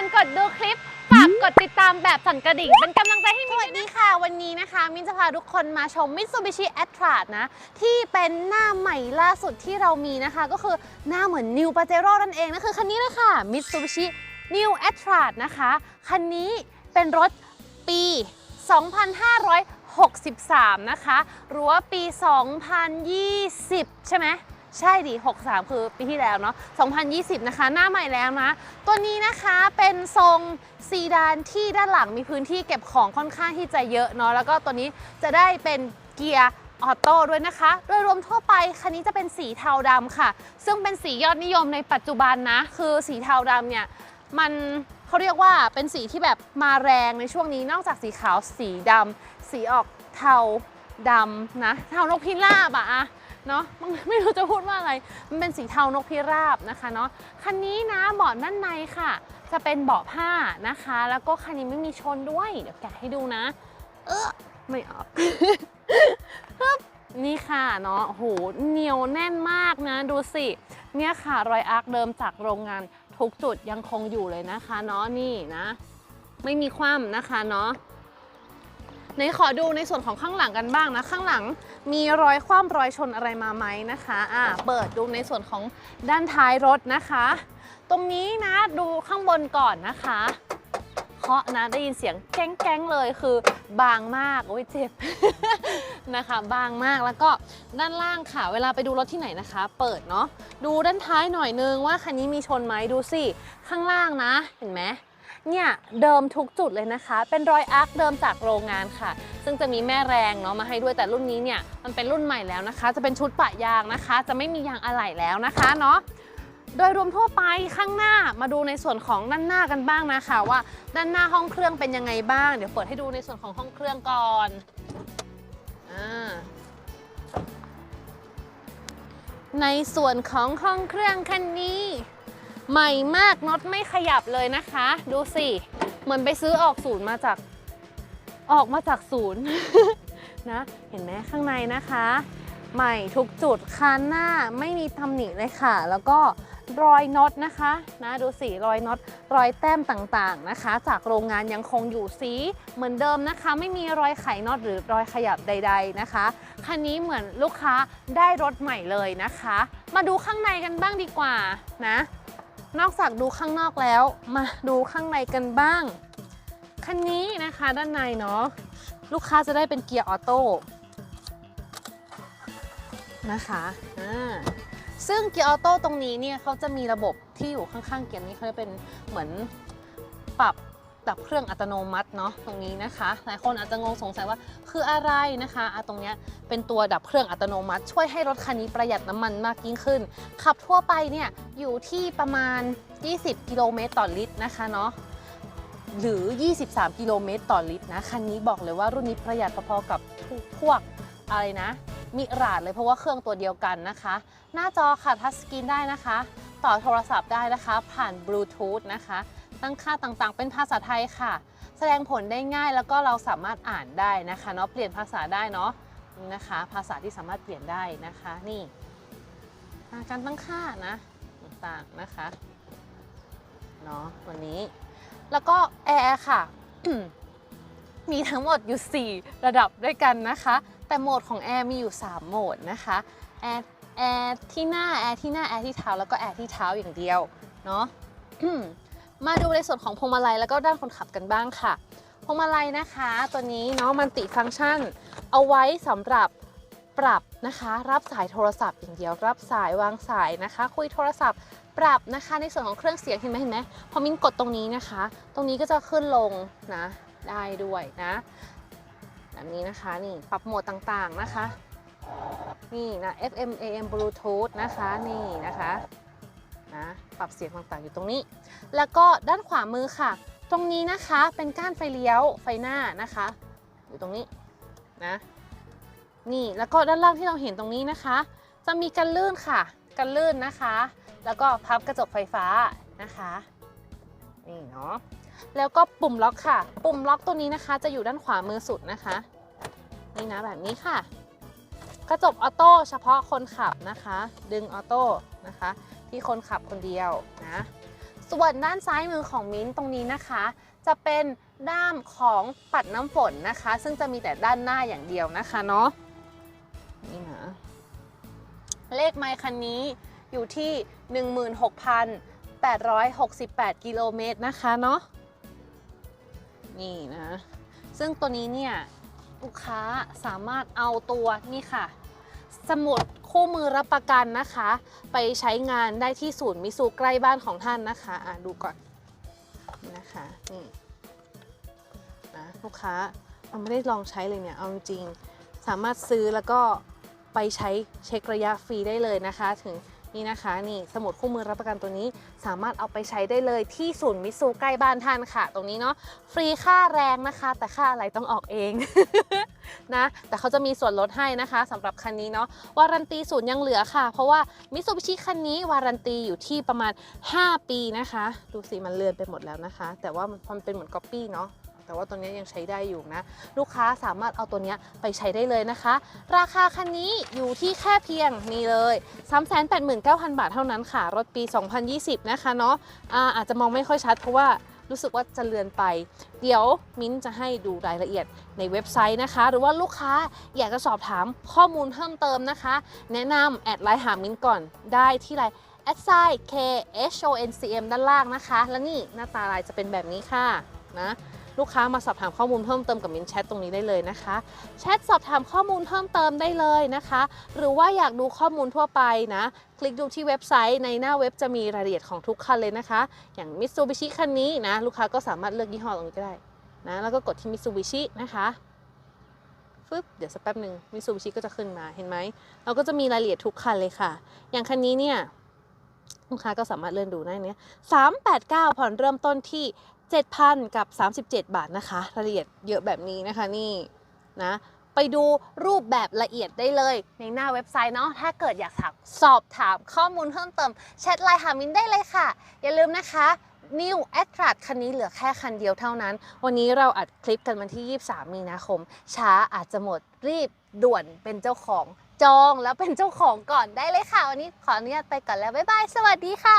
อนกดดูคลิปฝากกดติดตามแบบสั่นกระดิ่ง เป็นกำลังใจให้มินสวัสดีค่ะ วันนี้นะคะ มินจะพาทุกคนมาชม Mitsubishi a t r a นะ ที่เป็นหน้าใหม่ล่าสุดที่เรามีนะคะ ก็คือหน้าเหมือน New Pajero นั่นเองนะคือคันนี้เลยค่ะ Mitsubishi New a t r a นะคะ คันนี้เป็นรถปี 2563 นะคะหรือว่าปี 2020 ใช่ไหม ใช่ดิ63 คือปีที่แล้วเนาะ 2020 นะคะ หน้าใหม่แล้วนะ ตัวนี้นะคะเป็นทรงซีดานที่ด้านหลังมีพื้นที่เก็บของค่อนข้างที่จะเยอะเนาะ แล้วก็ตัวนี้จะได้เป็นเกียร์ออโต้ด้วยนะคะ โดยรวมทั่วไปคันนี้จะเป็นสีเทาดำค่ะ ซึ่งเป็นสียอดนิยมในปัจจุบันนะ คือสีเทาดำเนี่ย มันเขาเรียกว่าเป็นสีที่แบบมาแรงในช่วงนี้ นอกจากสีขาว สีดำ สีออกเทาดำนะ เทานกพิราบอะอะ เนาะมันไม่รู้จะพูดว่าอะไร มันเป็นสีเทานกพิราบนะคะเนาะคันนี้นะเบาะด้านในค่ะ จะเป็นเบาะผ้านะคะ แล้วก็คันนี้ไม่มีชนด้วย เดี๋ยวแกะให้ดูนะ เออไม่ออกนี่ค่ะเนาะโอ้โหเหนียวแน่นมากนะ ดูสิ เนี่ยค่ะ รอยอาร์คเดิมจากโรงงานทุกจุดยังคงอยู่เลยนะคะเนาะนี่นะ ไม่มีคว่ำนะคะเนาะ ในขอดูในส่วนของข้างหลังกันบ้างนะ ข้างหลังมีรอยคว่ำรอยชนอะไรมาไหมนะคะอ่าเปิดดูในส่วนของด้านท้ายรถนะคะ ตรงนี้นะดูข้างบนก่อนนะคะเคาะนะได้ยินเสียงแก้งๆเลยคือบางมากโอ้ยเจ็บนะคะ บางมากแล้วก็ด้านล่างค่ะ เวลาไปดูรถที่ไหนนะคะ เปิดเนาะดูด้านท้ายหน่อยนึงว่าคันนี้มีชนไหมดูสิข้างล่างนะ เห็นไหม เนี่ยเดิมทุกจุดเลยนะคะ เป็นรอยอาร์คเดิมจากโรงงานค่ะ ซึ่งจะมีแม่แรงเนาะมาให้ด้วยแต่รุ่นนี้เนี่ยมันเป็นรุ่นใหม่แล้วนะคะ จะเป็นชุดปะยางนะคะ จะไม่มียางอะไหล่แล้วนะคะเนาะโดยรวมทั่วไปข้างหน้ามาดูในส่วนของด้านหน้ากันบ้างนะคะ ว่าด้านหน้าห้องเครื่องเป็นยังไงบ้าง เดี๋ยวเปิดให้ดูในส่วนของห้องเครื่องก่อนอาในส่วนของห้องเครื่องคันนี้ ใหม่มากน็อตไม่ขยับเลยนะคะ ดูสิ เหมือนไปซื้อออกศูนย์มาจาก ออกมาจากศูนย์นะ เห็นไหมข้างในนะคะ ใหม่ทุกจุดคันหน้าไม่มีตำหนิเลยค่ะ แล้วก็รอยน็อตนะคะนะดูสิรอยน็อตรอยแต้มต่างๆนะคะ จากโรงงานยังคงอยู่สีเหมือนเดิมนะคะ ไม่มีรอยไขน็อตหรือรอยขยับใด ๆนะคะคันนี้เหมือนลูกค้าได้รถใหม่เลยนะคะ มาดูข้างในกันบ้างดีกว่านะ นอกจากดูข้างนอกแล้ว มาดูข้างในกันบ้าง คันนี้นะคะด้านในเนาะลูกค้าจะได้เป็นเกียร์ออโต้นะคะอ่าซึ่งเกียร์ออโต้ตรงนี้เนี่ยเขาจะมีระบบที่อยู่ข้างๆเกียร์นี้เขาจะเป็นเหมือนับดับเครื่องอัตโนมัติเนาะตรงนี้นะคะ หลายคนอาจจะงงสงสัยว่าคืออะไรนะคะอะตรงเนี้ยเป็นตัวดับเครื่องอัตโนมัติ ช่วยให้รถคันนี้ประหยัดน้ำมันมากยิ่งขึ้น ขับทั่วไปเนี่ยอยู่ที่ประมาณ 20 กิโลเมตรต่อลิตรนะคะเนาะหรือ 23 กิโลเมตรต่อลิตรนะคันนี้บอกเลยว่ารุ่นนี้ประหยัดพอๆกับพวกอะไรนะมิราดเลยเพราะว่าเครื่องตัวเดียวกันนะคะ หน้าจอค่ะทัชสกรีนได้นะคะ ต่อโทรศัพท์ได้นะคะ ผ่านบลูทูธนะคะ ตั้งค่าต่างๆ เป็นภาษาไทยค่ะ แสดงผลได้ง่ายแล้วก็เราสามารถอ่านได้นะคะเนาะเปลี่ยนภาษาได้เนาะนี่นะคะ ภาษาที่สามารถเปลี่ยนได้นะคะนี่การตั้งค่านะต่างๆนะคะเนาะวันนี้ แล้วก็แอร์ค่ะมีทั้งหมดอยู่ 4 ระดับด้วยกันนะคะ แต่โหมดของแอร์มีอยู่ 3 โหมดนะคะแอร์แอร์ที่หน้าแอร์ที่หน้าแอร์ที่เท้าแล้วก็แอร์ที่เท้าอย่างเดียวเนาะ มาดูในส่วนของพวงมาลัยแล้วก็ด้านคนขับกันบ้างค่ะ พวงมาลัยนะคะ ตัวนี้เนาะมันติฟังก์ชัน เอาไว้สำหรับปรับนะคะ รับสายโทรศัพท์อย่างเดียว รับสายวางสายนะคะ คุยโทรศัพท์ ปรับนะคะในส่วนของเครื่องเสียงเห็นไหมเห็นไหมพอมินกดตรงนี้นะคะ ตรงนี้ก็จะขึ้นลงนะได้ด้วยนะแบบนี้นะคะนี่ปรับโหมดต่างๆนะคะ นี่นะ FM AM Bluetooth นะคะนี่นะคะ นะปรับเสียงต่างๆอยู่ตรงนี้ แล้วก็ด้านขวามือค่ะ ตรงนี้นะคะเป็นก้านไฟเลี้ยวไฟหน้านะคะ อยู่ตรงนี้นะนี่แล้วก็ด้านล่างที่เราเห็นตรงนี้นะคะ จะมีกันลื่นค่ะกันลื่นนะคะ แล้วก็พับกระจกไฟฟ้านะคะนี่เนาะแล้วก็ปุ่มล็อกค่ะ ปุ่มล็อกตัวนี้นะคะ จะอยู่ด้านขวามือสุดนะคะ นี่นะแบบนี้ค่ะ กระจกออโต้เฉพาะคนขับนะคะ ดึงออโต้นะคะ ที่คนขับคนเดียวนะ ส่วนด้านซ้ายมือของมิ้นท์ตรงนี้นะคะ จะเป็นด้ามของปัดน้ำฝนนะคะ ซึ่งจะมีแต่ด้านหน้าอย่างเดียวนะคะเนาะนี่นะเลขไมค์คันนี้อยู่ที่ 16,868 กิโลเมตรนะคะเนาะนี่นะ ซึ่งตัวนี้เนี่ยลูกค้าสามารถเอาตัวนี่ค่ะ สมุดคู่มือรับประกันนะคะ ไปใช้งานได้ที่ศูนย์มิสูใกล้บ้านของท่านนะคะอะดูก่อนนะคะนี่นะลูกค้าเราไม่ได้ลองใช้เลยเนี่ยเอาจริงสามารถซื้อแล้วก็ไปใช้เช็คระยะฟรีได้เลยนะคะ ถึงนี่นะคะนี่สมุดคู่มือรับประกันตัวนี้ สามารถเอาไปใช้ได้เลยที่ศูนย์มิสูใกล้บ้านท่านค่ะ ตรงนี้เนาะฟรีค่าแรงนะคะ แต่ค่าอะไรต้องออกเอง นะ แต่เขาจะมีส่วนลดให้นะคะสำหรับคันนี้เนาะวารันตีศูนย์ยังเหลือค่ะ เพราะว่ามิ t ซูบิชิคันนี้วารันตีอยู่ที่ประมาณ 5 ปีนะคะ ดูสิมันเลือนไปหมดแล้วนะคะ แต่ว่ามันเป็นเหมือนก๊อปปี้เนาะแต่ว่าตัวนี้ยังใช้ได้อยู่นะ ลูกค้าสามารถเอาตัวนี้ไปใช้ได้เลยนะคะ ราคาคันนี้อยู่ที่แค่เพียงนี่เลย 389,000 บาทเท่านั้นค่ะ รถปี 2020 นะคะเนาะอาอาจจะมองไม่ค่อยชัดเพราะว่า รู้สึกว่าจะเลือนไป เดี๋ยวมิ้นจะให้ดูรายละเอียดในเว็บไซต์นะคะ หรือว่าลูกค้าอยากจะสอบถามข้อมูลเพิ่มเติมนะคะ แนะนำแอดไลน์หามิ้นก่อนได้ที่ไลน์แอดไซ K H O N C M ด้านล่างนะคะ และนี่หน้าตาลายจะเป็นแบบนี้ค่ะนะ ลูกค้ามาสอบถามข้อมูลเพิ่มเติมกับมินแชทตรงนี้ได้เลยนะคะแชทสอบถามข้อมูลเพิ่มเติมได้เลยนะคะ หรือว่าอยากดูข้อมูลทั่วไปนะ คลิกดูที่เว็บไซต์ในหน้าเว็บจะมีรายละเอียดของทุกคันเลยนะคะ อย่าง Mitsubishi คันนี้นะลูกค้าก็สามารถเลือกยี่ห้อตรงนี้ก็ได้นะแล้วก็กดที่ Mitsubishi นะคะฟึบเดี๋ยวสักแป๊บหนึ่ง Mitsubishi ก็จะขึ้นมาเห็นไหมเราก็จะมีรายละเอียดทุกคันเลยค่ะ อย่างคันนี้เนี่ยลูกค้าก็สามารถเลื่อนดูได้เนี่ย389ผ่อนเริ่มต้นที่ 7,000 กับ 37 บาทนะคะรายละเอียดเยอะแบบนี้นะคะนี่นะไปดูรูปแบบละเอียดได้เลย ในหน้าเว็บไซต์เนาะถ้าเกิดอยากสอบถามข้อมูลเพิ่มเติมแชทไลน์หามินได้เลยค่ะ อย่าลืมนะคะ New a t r a คันนี้เหลือแค่คันเดียวเท่านั้น วันนี้เราอัดคลิปกันวันที่ 23 มีนาคม ช้าอาจจะหมดรีบด่วนเป็นเจ้าของจองแล้วเป็นเจ้าของก่อนได้เลยค่ะ วันนี้ขออนุญาตไปก่อนแล้ว บ๊ายบาย สวัสดีค่ะ